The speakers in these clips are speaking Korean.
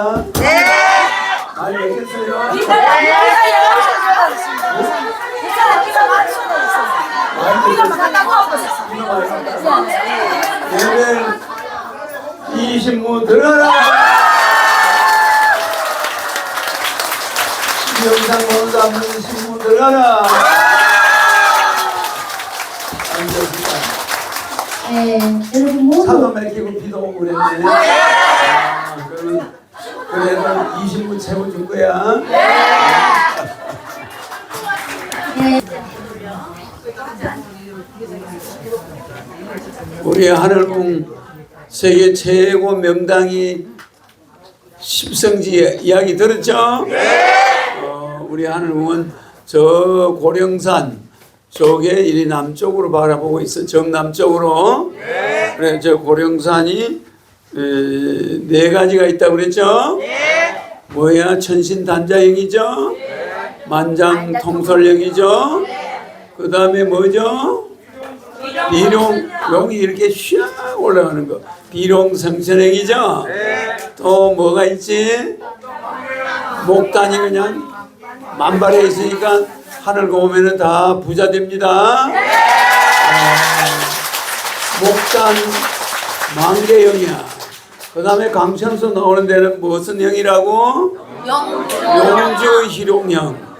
맥혔나? 네. 많이 맥혔어요? 예배 이 신문 들어라! 영상 사람들 신문 들어라! 앉아있다. 네, 여러분 모두 차도 막히고 비도 오고 그랬네. 그래도 20분 채워줄 거야. 네, 우리 하늘궁 세계 최고 명당이 십성지 이야기 들었죠? 어, 우리 하늘궁은 저 고령산 쪽에 이리 남쪽으로 바라보고 있어 정남쪽으로. 그래 저 고령산이 에, 네 가지가 있다고 그랬죠? 뭐야 천신단자형이죠? 만장통솔형이죠? 그 다음에 뭐죠? 비룡 여기 이렇게 휘악 올라가는 거 비룡성천행이죠? 또 뭐가 있지? 목단이 그냥 만발해 있으니까 하늘 보면은 다 부자 됩니다. 아, 목단 만개형이야. 그 다음에 강천수 나오는 데는 무슨 형이라고? 용주 희롱형.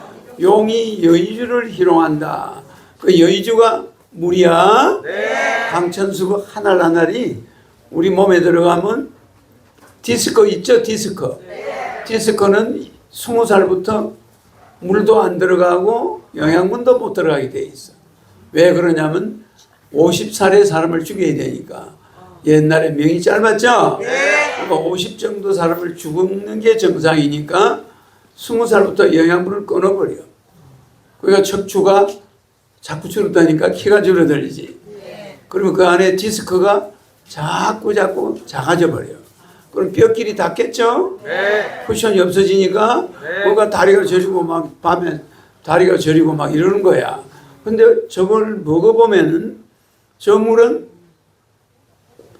용이 여의주를 희롱한다. 그 여의주가 물이야. 강천수가 하늘 하늘이 우리 몸에 들어가면 디스크 있죠? 디스크. 디스크는 스무 살부터 물도 안 들어가고 영양분도 못 들어가게 돼 있어. 왜 그러냐면 50살에 사람을 죽여야 되니까. 옛날에 명이 짧았죠? 그러니까 50 정도 사람을 죽는 게 정상이니까 20살부터 영양분을 끊어버려. 그러니까 척추가 자꾸 줄었다니까 키가 줄어들지. 그러면 그 안에 디스크가 자꾸 자꾸 작아져 버려. 그럼 뼈끼리 닿겠죠? 쿠션이 없어지니까 뭔가 다리가 저리고 막 밤에 다리가 저리고 막 이러는 거야. 근데 저걸 먹어보면은 저 물은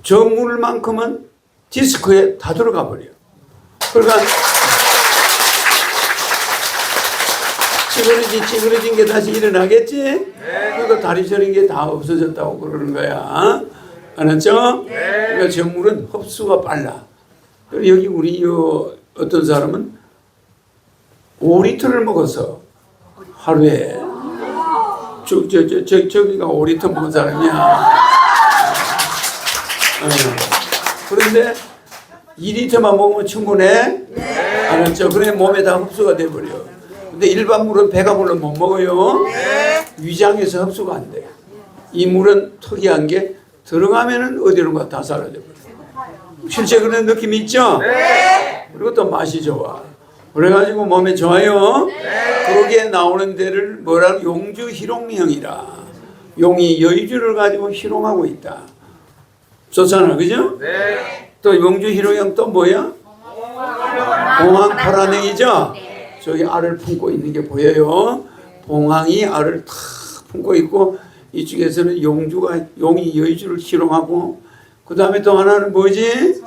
저 물만큼은 디스크에 다 들어가 버려. 그러니까 찌그러지 찌그러진 게 다시 일어나겠지? 그러니까 다리 저린 게 다 없어졌다고 그러는 거야. 알았죠? 그러니까 저 물은 흡수가 빨라. 여기 우리 요 어떤 사람은 5리터를 먹어서 하루에 저, 저, 저, 저, 저기가 5리터 먹은 사람이야. 어. 그런데 2리터만 먹으면 충분해? 알았죠? 그래 몸에 다 흡수가 돼버려. 근데 일반 물은 배가 불러 못 먹어요. 위장에서 흡수가 안 돼. 이 물은 특이한 게 들어가면은 어디론가 다 사라져 버려. 실제 그런 느낌 있죠? 그리고 또 맛이 좋아. 그래가지고 몸에 좋아요. 그러기에 나오는 데를 뭐라 용주 희롱형이라. 용이 여의주를 가지고 희롱하고 있다. 좋잖아, 그죠? 또 용주 희롱형 또 뭐야? 봉황 파란행이죠? 저기 알을 품고 있는 게 보여요. 봉황이 알을 탁 품고 있고 이쪽에서는 용주가 용이 여의주를 희롱하고 그 다음에 또 하나는 뭐지?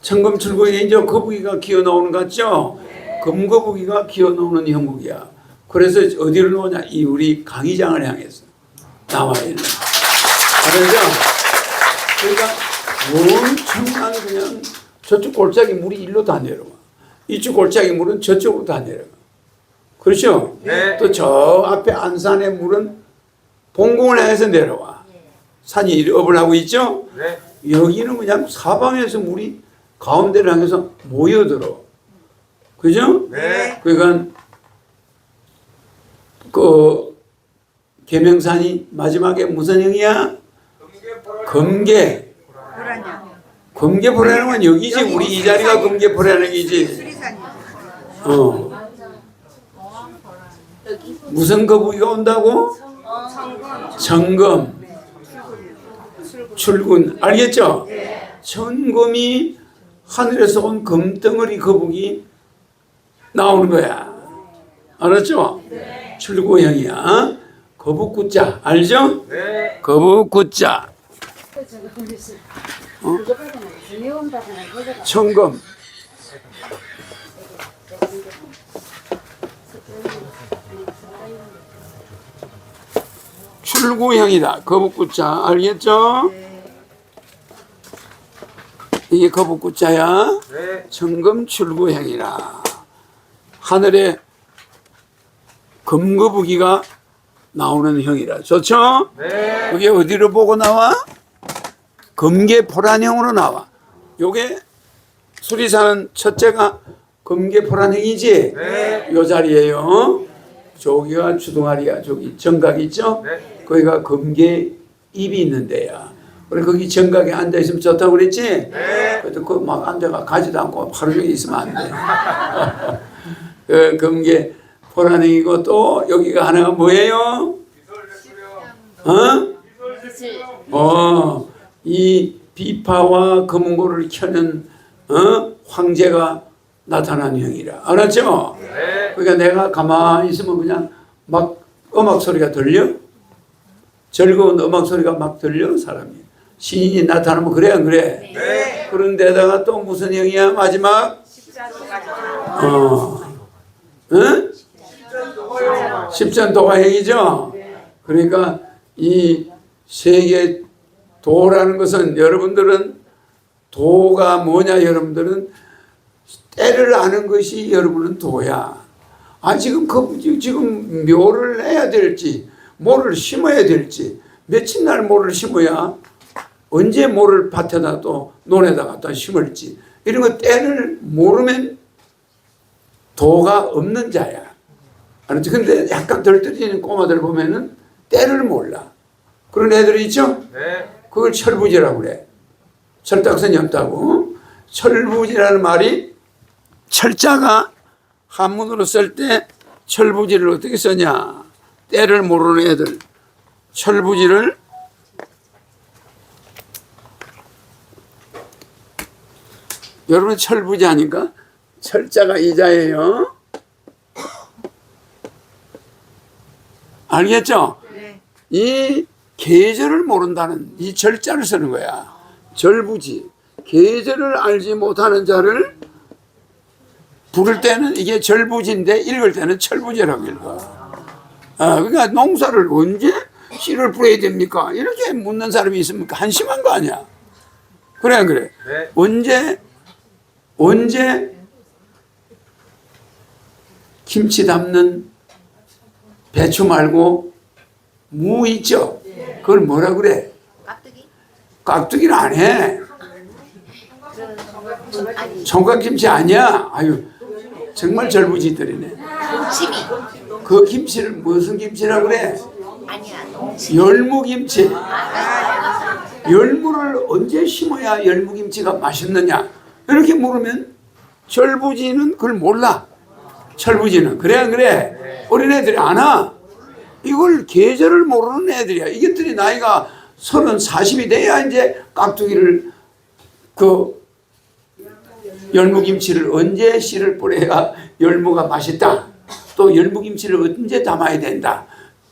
청금출구에 이제 거북이가 기어 나오는 것 같죠? 금거북이가 기어 나오는 형국이야. 그래서 어디로 놓냐? 이 우리 강의장을 향해서 나와 있는. 그래서 그러니까 엄청난 그냥 저쪽 골짜기 물이 일로 다 내려와. 이쪽 골짜기 물은 저쪽으로 다 내려가. 그렇죠? 네. 또 저 앞에 안산의 물은 봉공을 향해서 내려와. 산이 이리 업을 하고 있죠? 네. 여기는 그냥 사방에서 물이 가운데를 향해서 모여들어. 그죠? 네. 그러니까 그 계명산이 마지막에 무슨 형이야? 금계. 금계 보라는 건 여기지. 우리 이 자리가 금계 보라는 기지. 어. 무슨 거북이가 온다고? 정금. 출근. 알겠죠? 천금이 하늘에서 온 금덩어리 거북이 나오는 거야. 알았죠? 출고형이야. 거북구자. 알죠? 네. 거북구자. 어? 청금. 출구형이다. 거북구자. 알겠죠? 이게 거북구자야. 네. 청금 출구형이라. 하늘에 금거북이가 나오는 형이라. 좋죠? 네. 그게 어디로 보고 나와? 금계 포란형으로 나와. 요게 수리사는 첫째가 금계 포란형이지? 네. 요 자리에요. 저기가 주둥아리야. 저기 정각 있죠? 네. 거기가 금계 입이 있는 데야. 그래 거기 정각에 앉아 있으면 좋다고 그랬지? 네. 그래도 그막 앉아가 가지도 않고 하루 종일 있으면 안 돼. 그 금계 포란형이고 또 여기가 하나가 뭐예요? 어? 어, 이 비파와 검은고를 켜는 어? 황제가 나타난 형이라. 알았죠? 네. 그러니까 내가 가만히 있으면 그냥 막 음악 소리가 들려? 즐거운 음악 소리가 막 들려, 사람이. 신인이 나타나면 그래, 안 그래? 네. 그런데다가 또 무슨 형이야, 마지막? 어. 응? 십전도가 형이죠? 그러니까 이 세계 도라는 것은 여러분들은 도가 뭐냐 여러분들은 때를 아는 것이 여러분은 도야. 아 지금 그 지금 묘를 해야 될지 뭐를 심어야 될지 며칠 날 뭐를 심어야 언제 뭐를 밭에다 또 논에다가 또 심을지 이런 거 때를 모르면 도가 없는 자야. 알았지? 근데 약간 덜 떨어지는 꼬마들 보면은 때를 몰라. 그런 애들이 있죠? 네. 그걸 철부지라고 그래. 철딱선이 없다고. 철부지라는 말이 철자가 한문으로 쓸 때 철부지를 어떻게 쓰냐. 때를 모르는 애들. 철부지를 여러분 철부지 아닌가? 철자가 이자예요. 알겠죠? 이 계절을 모른다는 이 절자를 쓰는 거야. 절부지. 계절을 알지 못하는 자를 부를 때는 이게 절부지인데 읽을 때는 철부지라고 읽어. 아, 그러니까 농사를 언제 씨를 뿌려야 됩니까? 이렇게 묻는 사람이 있으면 한심한 거 아니야. 그래, 안 그래? 네. 언제, 언제 김치 담는 배추 말고 무 있죠? 그걸 뭐라 그래? 깍두기? 깍두기를 안 해. 총각김치 아니야. 아유, 정말 절부지들이네. 동치미? 그 김치를 무슨 김치라고 그래? 아니야 열무김치. 열무를 언제 심어야 열무김치가 맛있느냐? 이렇게 물으면 절부지는 그걸 몰라. 철부지는. 그래, 안 그래? 어린애들이 안 와. 이걸 계절을 모르는 애들이야. 이것들이 나이가 서른, 사십이 돼야 이제 깍두기를 그 열무김치를 언제 씨를 뿌려야 열무가 맛있다. 또 열무김치를 언제 담아야 된다.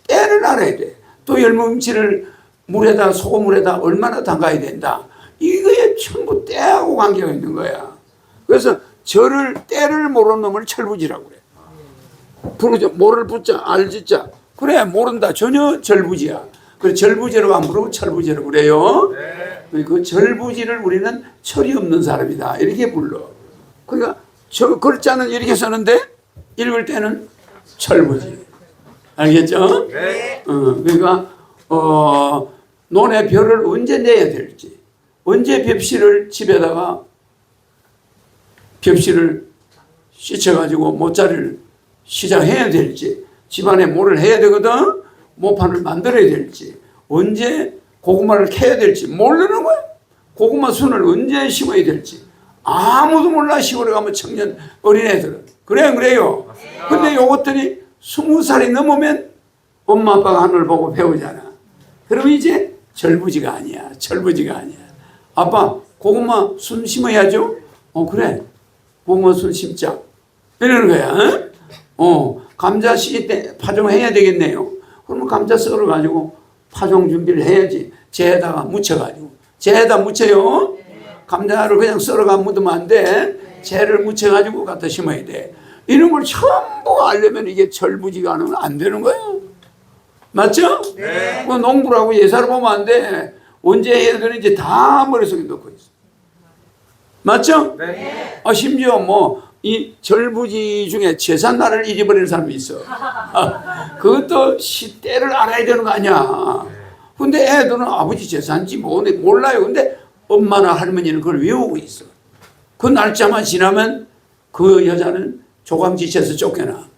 때를 알아야 돼. 또 열무김치를 물에다 소금물에다 얼마나 담가야 된다. 이거에 전부 때하고 관계가 있는 거야. 그래서 저를 때를 모르는 놈을 철부지라고 그래. 부르죠. 모를 붙자, 알지자. 그래, 모른다. 전혀 절부지야. 그래, 절부지라고 안 부르고 철부지라고 그래요. 그 절부지를 우리는 철이 없는 사람이다. 이렇게 불러. 그러니까 저 글자는 이렇게 쓰는데 읽을 때는 철부지. 알겠죠? 네. 어, 그러니까 어, 논의 별을 언제 내야 될지, 언제 벽실을 집에다가 벽실을 씻어가지고 모짜리를 시작해야 될지, 집안에 뭐를 해야 되거든, 모판을 만들어야 될지, 언제 고구마를 캐야 될지 모르는 거야. 고구마 순을 언제 심어야 될지 아무도 몰라 시골에 가면 청년 어린애들은 그래 그래요. 근데 요것들이 스무 살이 넘으면 엄마 아빠가 하늘을 보고 배우잖아. 그러면 이제 절부지가 아니야. 절부지가 아니야. 아빠 고구마 순 심어야죠. 어 그래. 고구마 순 심자. 이러는 거야. 어, 어, 감자 씨 때 파종해야 되겠네요. 그러면 감자 썰어 가지고 파종 준비를 해야지. 재에다가 묻혀 가지고 재에다 묻혀요. 감자를 그냥 썰어가 묻으면 안 돼. 재를 묻혀 가지고 갖다 심어야 돼. 이런 걸 전부 알려면 이게 절부지가 하면 안 되는 거예요. 맞죠? 네. 그 농부라고 예사를 보면 안 돼. 언제 해야 되는지 다 머릿속에 넣고 있어. 맞죠? 네. 아, 심지어 뭐, 이 절부지 중에 제삿날을 잊어버리는 사람이 있어. 아, 그것도 시대를 알아야 되는 거 아니야. 근데 애들은 아버지 뭐, 몰라요. 근데 엄마나 할머니는 그걸 외우고 있어. 그 날짜만 지나면 그 여자는 조감지쳐서 쫓겨나.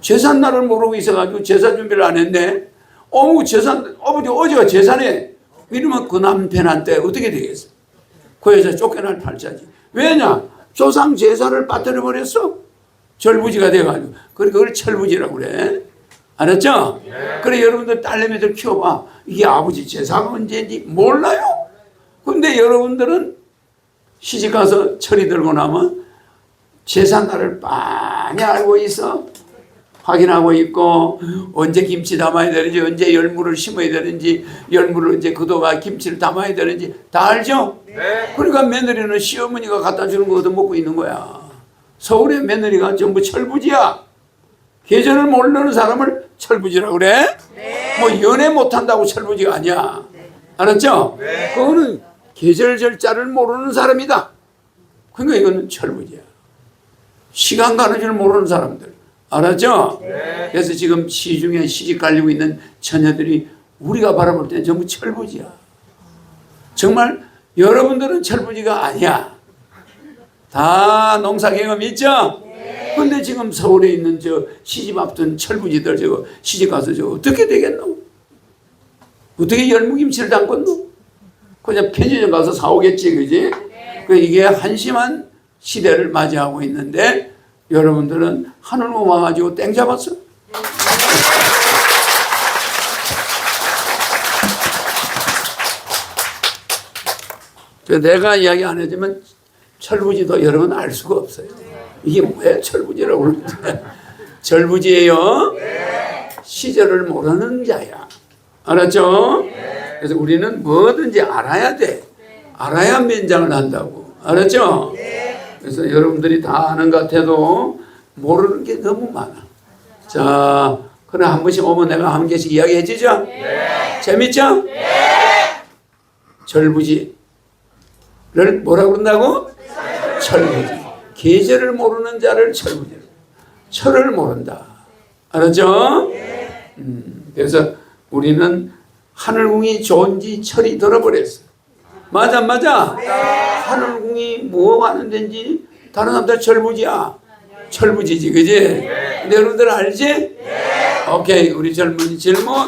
제삿날을 모르고 있어가지고 제사 준비를 안 했네. 어머, 제산, 아버지 어제가 제사네. 이러면 그 남편한테 어떻게 되겠어? 그 여자 쫓겨날 팔자지. 왜냐? 조상 제사를 빠뜨려 버렸어. 절부지가 돼가지고. 그러니까 그걸 철부지라고 그래. 알았죠? 그래 여러분들 딸내미들 키워봐. 이게 아버지 제사가 언제인지 몰라요. 근데 여러분들은 시집 가서 철이 들고 나면 제삿날을 많이 알고 있어. 확인하고 있고 언제 김치 담아야 되는지 언제 열무를 심어야 되는지 열무를 언제 그도가 김치를 담아야 되는지 다 알죠? 네. 그러니까 며느리는 시어머니가 갖다 주는 거 얻어먹고 있는 거야. 서울의 며느리가 전부 철부지야. 계절을 모르는 사람을 철부지라고 그래? 뭐 연애 못한다고 철부지가 아니야. 알았죠? 네. 그거는 계절 절자를 모르는 사람이다. 그러니까 이거는 철부지야. 시간 가는 줄 모르는 사람들. 알았죠? 네. 그래서 지금 시중에 시집 갈리고 있는 처녀들이 우리가 바라볼 때는 전부 철부지야. 정말 여러분들은 철부지가 아니야. 다 농사 경험 있죠? 근데 지금 서울에 있는 저 시집 앞둔 철부지들 저거 시집 가서 저 어떻게 되겠노? 어떻게 열무김치를 담궜노? 그냥 편의점 가서 사오겠지, 그지? 그 이게 한심한 시대를 맞이하고 있는데 여러분들은 하늘로 와가지고 땡 잡았어? 그 내가 이야기 안 해주면 철부지도 여러분 알 수가 없어요. 이게 왜 철부지라고 그러는데 절부지예요. 시절을 모르는 자야. 알았죠? 그래서 우리는 뭐든지 알아야 돼. 알아야 면장을 한다고. 알았죠? 그래서 여러분들이 다 아는 것 같아도 모르는 게 너무 많아. 자, 그럼 한 번씩 오면 내가 한 개씩 이야기해 주죠? 재밌죠? 절부지를 뭐라고 그런다고? 철부지. 계절을 모르는 자를 철부지. 철을 모른다. 알았죠? 음, 그래서 우리는 하늘궁이 좋은지 철이 들어버렸어. 맞아, 맞아. 하늘궁이 뭐 하는 데인지 다른 사람들 철부지야. 철부지지, 그지? 근데 여러분들 알지? 오케이, 우리 젊은이 질문.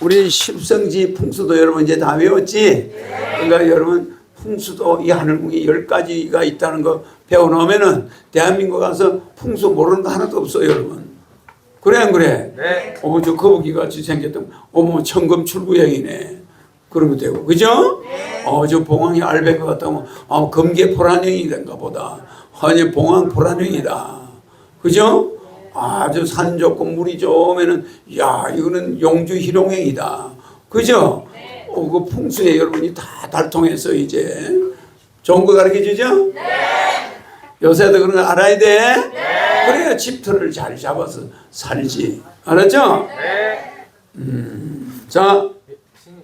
우리 십성지 풍수도 여러분 이제 다 외웠지? 그러니까 여러분 풍수도 이 하늘궁이 열 가지가 있다는 거 배워놓으면은 대한민국 가서 풍수 모르는 거 하나도 없어요, 여러분. 그래 안 그래? 네. 어머 저 거북이 같이 생겼던 어머 천금 출구형이네. 그러면 되고 그죠? 어저 봉황이 알베그 같다면 아 금계 포란형이 된가 보다. 아니 봉황 포란형이다. 그죠? 아주 산 좋고 물이 좋으면은 야 이거는 용주 희롱형이다. 그죠? 어, 그 풍수에 여러분이 다 달통해서 이제 좋은 거 가르쳐 주죠? 요새도 그런 거 알아야 돼. 그래야 집터를 잘 잡아서 살지. 알았죠? 음, 자,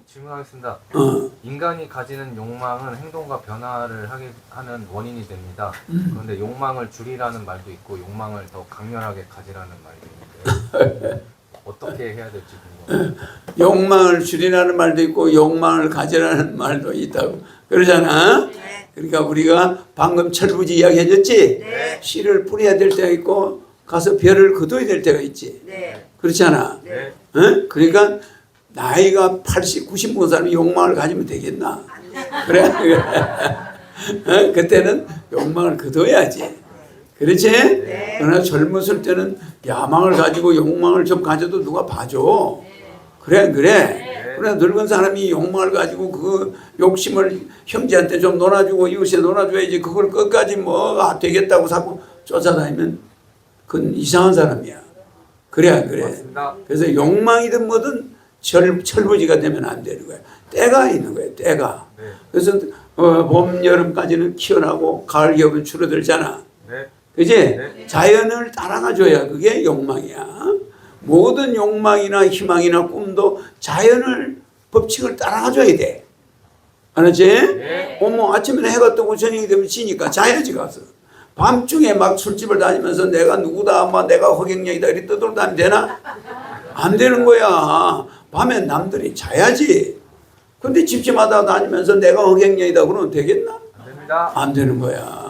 질문하겠습니다. 어, 인간이 가지는 욕망은 행동과 변화를 하게 하는 원인이 됩니다. 음. 그런데 욕망을 줄이라는 말도 있고 욕망을 더 강렬하게 가지라는 말도 있는데 어떻게 해야 될지 궁금합니다. 욕망을 줄이라는 말도 있고 욕망을 가지라는 말도 있다고 그러잖아. 그러니까 우리가 방금 철부지 이야기 해줬지? 씨를 뿌려야 될 때가 있고 가서 별을 거둬야 될 때가 있지. 그렇잖아. 네. 어? 그러니까 나이가 80, 90 먹은 사람이 욕망을 가지면 되겠나? 그래? 어? 그때는 욕망을 거둬야지. 그렇지? 그러나 젊었을 때는 야망을 가지고 욕망을 좀 가져도 누가 봐줘. 그래, 안 그래. 그러나 늙은 사람이 욕망을 가지고 그 욕심을 형제한테 좀 놀아주고 이웃에 놀아줘야지 그걸 끝까지 뭐가 되겠다고 자꾸 쫓아다니면 그건 이상한 사람이야. 그래, 안 그래. 맞습니다. 그래서 욕망이든 뭐든 철, 철부지가 되면 안 되는 거야. 때가 있는 거야, 때가. 네. 그래서 어, 봄, 여름까지는 키워나고 가을, 겨울은 줄어들잖아. 네. 그지? 네. 자연을 따라가줘야 그게 욕망이야. 모든 욕망이나 희망이나 꿈도 자연을 법칙을 따라가줘야 돼. 알았지? 네. 어머 아침에 해가 뜨고 저녁이 되면 지니까 자야지 가서. 밤중에 막 술집을 다니면서 내가 누구다, 막 내가 허경영이다 이렇게 떠돌다니면 되나? 안 되는 거야. 밤에 남들이 자야지. 근데 집집마다 다니면서 내가 허경영이다 그러면 되겠나? 안 되는 거야.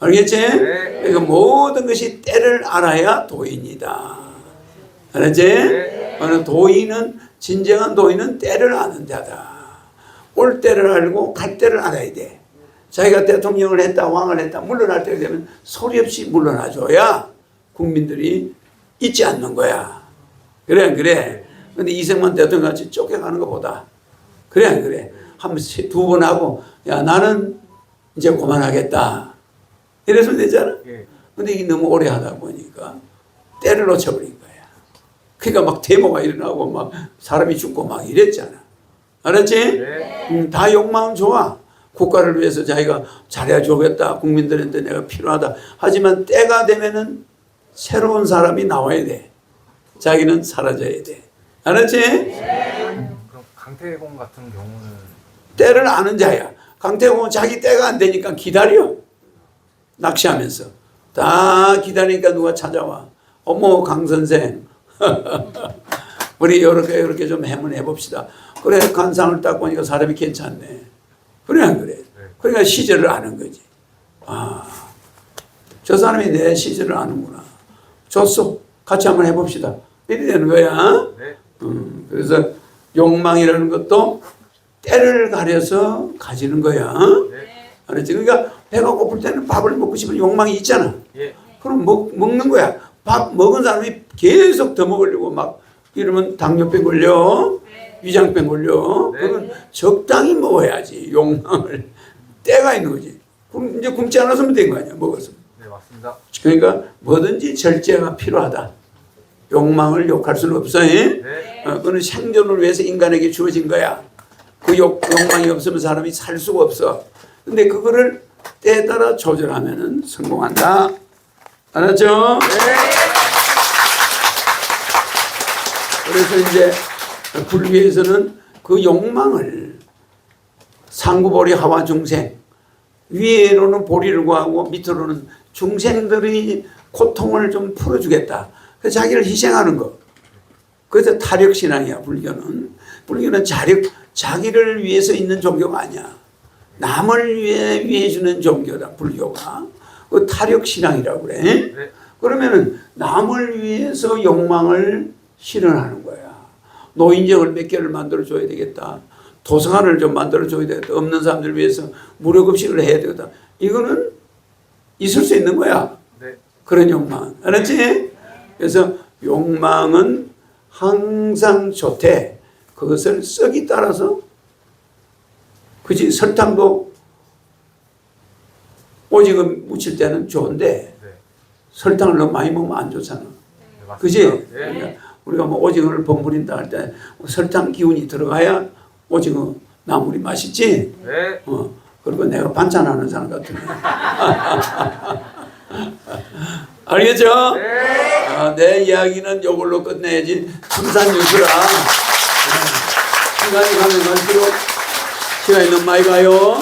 알겠지? 네. 그러니까 모든 것이 때를 알아야 도인이다. 알았지? 네. 도인은 진정한 도인은 때를 아는 자다. 올 때를 알고 갈 때를 알아야 돼. 자기가 대통령을 했다, 왕을 했다, 물러날 때가 되면 소리 없이 물러나줘야 국민들이 잊지 않는 거야. 그래, 안 그래? 근데 이승만 대통령 같이 쫓겨가는 것보다 그래, 안 그래? 한두 번 하고, 야, 나는 이제 그만하겠다. 이래서 되잖아. 예. 근데 이게 너무 오래 하다 보니까 때를 놓쳐버린 거야. 그러니까 막 데모가 일어나고 막 사람이 죽고 막 이랬잖아. 알았지? 네. 음, 다 욕망은 좋아. 국가를 위해서 자기가 잘해주겠다. 국민들한테 내가 필요하다. 하지만 때가 되면은 새로운 사람이 나와야 돼. 자기는 사라져야 돼. 알았지? 그럼 강태공 같은 경우는 때를 아는 자야. 강태공은 자기 때가 안 되니까 기다려. 낚시하면서. 다 기다리니까 누가 찾아와. 어머, 강 선생. 우리 이렇게 이렇게 좀 해문해 봅시다. 그래, 간상을 딱 보니까 사람이 괜찮네. 그래, 안 그래? 그러니까 시절을 아는 거지. 아, 저 사람이 내 시절을 아는구나. 좋소. 같이 한번 해봅시다. 이래 되는 거야. 네. 음, 그래서 욕망이라는 것도 때를 가려서 가지는 거야. 네. 알았지? 그러니까 배가 고플 때는 밥을 먹고 싶은 욕망이 있잖아. 예. 그럼 먹, 먹는 거야. 밥 먹은 사람이 계속 더 먹으려고 막 이러면 당뇨병 걸려. 위장병 걸려. 네. 그러면 적당히 먹어야지. 욕망을. 때가 있는 거지. 그럼 이제 굶지 않았으면 된 거 아니야. 먹어서. 네, 맞습니다. 그러니까 뭐든지 절제가 필요하다. 욕망을 욕할 수는 없어. 예? 네. 어, 그는 생존을 위해서 인간에게 주어진 거야. 그 욕, 욕망이 없으면 사람이 살 수가 없어. 근데 그거를 때에 따라 조절하면은 성공한다. 알았죠? 그래서 이제 불교에서는 그 욕망을 상구보리 하와 중생 위로는 보리를 구하고 밑으로는 중생들의 고통을 좀 풀어주겠다. 그래서 자기를 희생하는 거. 그래서 타력 신앙이야 불교는. 불교는 자력, 자기를 위해서 있는 종교가 아니야. 남을 위해 위해 주는 종교다 불교가. 그 타력 신앙이라고 그래. 네. 그러면은 남을 위해서 욕망을 실현하는 거야. 노인정을 몇 개를 만들어 줘야 되겠다. 도서관을 좀 만들어 줘야 되겠다. 없는 사람들 위해서 무료급식을 해야 되겠다. 이거는 있을 수 있는 거야. 네. 그런 욕망. 알았지? 그래서 욕망은 항상 좋대. 그것을 썩이 따라서 그지 설탕도 오징어 무칠 때는 좋은데 네. 설탕을 너무 많이 먹으면 안 좋잖아. 네. 그지? 네. 그러니까 우리가 뭐 오징어를 버무린다 할 때 설탕 기운이 들어가야 오징어 나물이 맛있지. 네. 어. 그리고 내가 반찬하는 사람 같은데. 알겠죠? 아, 내 이야기는 이걸로 끝내야지. 청산 유수라. 시간이 가면 갈수록 시간이 너무 많이 가요.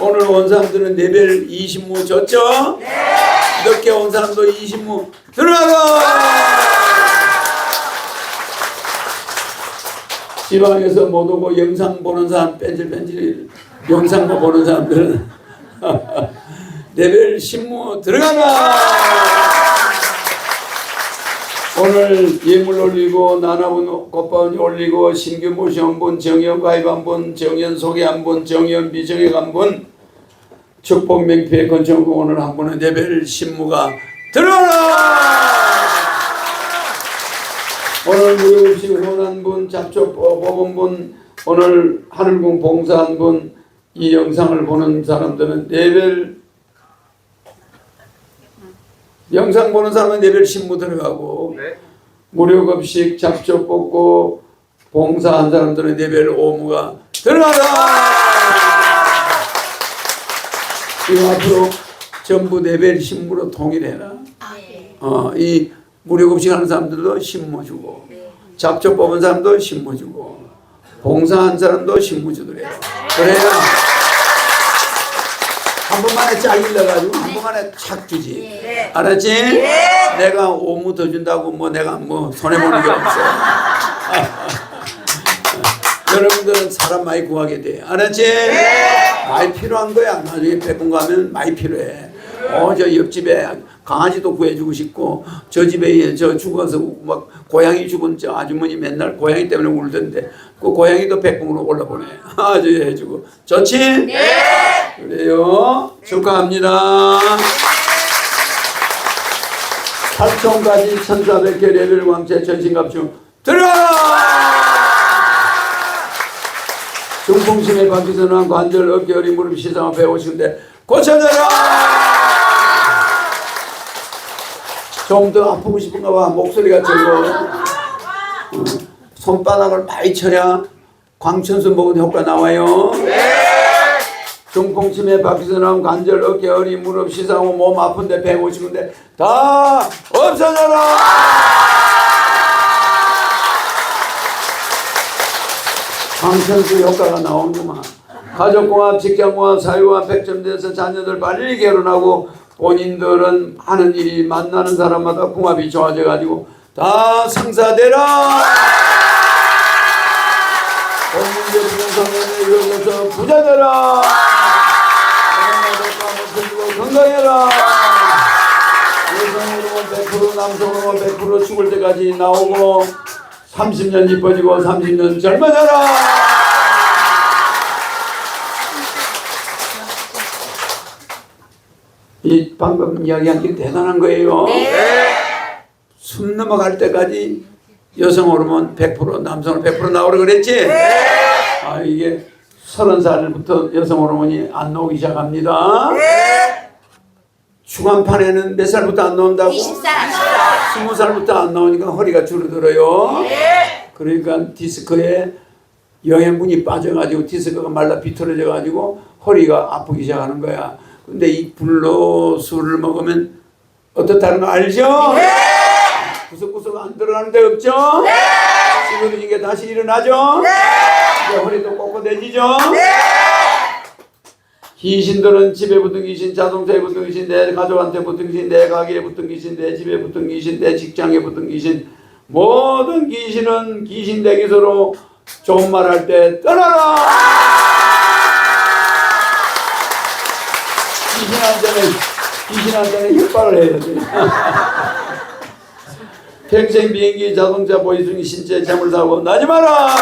오늘 온 사람들은 레벨 20무 줬죠? 늦게 온 사람도 20무 들어가라! 지방에서 못 오고 영상 보는 사람 뺀질뺀질 영상만 보는 사람들은 레벨 10무 들어가라! 오늘 예물 올리고 나나분 꽃바운 올리고 신규 모시 한분 정연 가입 한분 정연 소개 한분 정연 미정액 한분 축복 명패 건축 오늘 한 분은 레벨 신무가 들어라 오늘 무료급식 후원한 분 잡초 뽑은 분 오늘 하늘궁 봉사한 분 이 영상을 보는 사람들은 레벨 영상 보는 사람은 레벨 신무 들어가고 네. 무료급식 잡초 뽑고 봉사한 사람들은 레벨 5무가 들어가라! 이거 앞으로 전부 레벨 신무로 통일해라. 어, 이 무료급식 하는 사람들도 신무 주고 잡초 뽑은 사람도 신무 주고 봉사한 사람도 신무 주더래요. 그래야 한 번만에 쫙 일러가지고 한 번만에 착 주지. 알았지? 내가 오무 더 준다고 뭐 내가 뭐 손해보는 게 없어. 여러분들은 사람 많이 구하게 돼. 알았지? 많이 필요한 거야. 나중에 백군 가면 많이 필요해. 어 저 옆집에 강아지도 구해주고 싶고 저 집에 저 죽어서 막 고양이 죽은 저 아주머니 맨날 고양이 때문에 울던데 그 고양이도 백군으로 올라보내 아주 해주고 좋지? 네 그래요 축하합니다 8천까지 1400개 레벨 광채 전신갑중 들어가! 중풍심에 박히서는 관절, 어깨, 허리, 무릎, 시상을 배우시는데 고쳐져라! 좀 더 아프고 싶은가 봐. 목소리가 적어. 어, 손바닥을 많이 쳐야 광천수 먹은 효과 나와요. 중풍심에 박히서는 관절, 어깨, 허리, 무릎, 시상하고 몸 아픈데 배우시는데 다 없어져라! 방천수 효과가 나오는구만. 가족공합, 직장공합, 사회공합 100점 돼서 자녀들 빨리 결혼하고 본인들은 하는 일이 만나는 사람마다 궁합이 좋아져가지고 다 상사되라! 본인들 부동산을 이루어서 부자 되라! 건강하고 건강해라! 여성으로는 100% 남성으로는 100% 죽을 때까지 나오고 30년 이뻐지고 30년 젊어져라. 이 방금 이야기한 게 대단한 거예요. 숨 넘어갈 때까지 여성 호르몬 100% 남성 100% 나오라 그랬지? 아 이게 서른 살부터 여성 호르몬이 안 나오기 시작합니다. 중간판에는 몇 살부터 안 나온다고? 20살 스무 살부터 안 나오니까 허리가 줄어들어요. 그러니까 디스크에 영양분이 빠져가지고 디스크가 말라 비틀어져가지고 허리가 아프기 시작하는 거야. 근데 이 불로 술을 먹으면 어떻다는 거 알죠? 구석구석 안 들어가는 데 없죠? 찌그러진 게 다시 일어나죠? 이제 허리도 꼿꼿해지죠? 귀신들은 집에 붙은 귀신, 자동차에 붙은 귀신, 내 가족한테 붙은 귀신, 내 가게에 붙은 귀신, 내 집에 붙은 귀신, 내 직장에 붙은 귀신, 모든 귀신은 귀신 대기소로 좋은 말 할 때 떠나라! 귀신한테는, 귀신한테는 협박을 해야 돼. 평생 비행기, 자동차, 보이승, 신체, 재물 사고 나지 마라!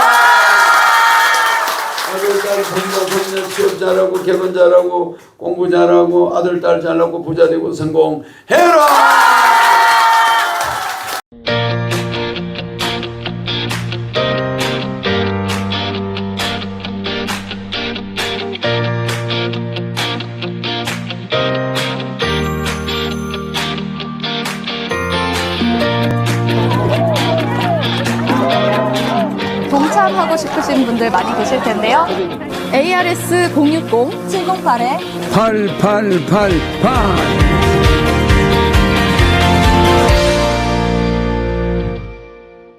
아들, 딸, 손자, 손녀 취업 잘하고 결혼 잘하고 공부 잘하고 아들, 딸 잘하고 부자 되고 성공해라! ARS 060 708에 8888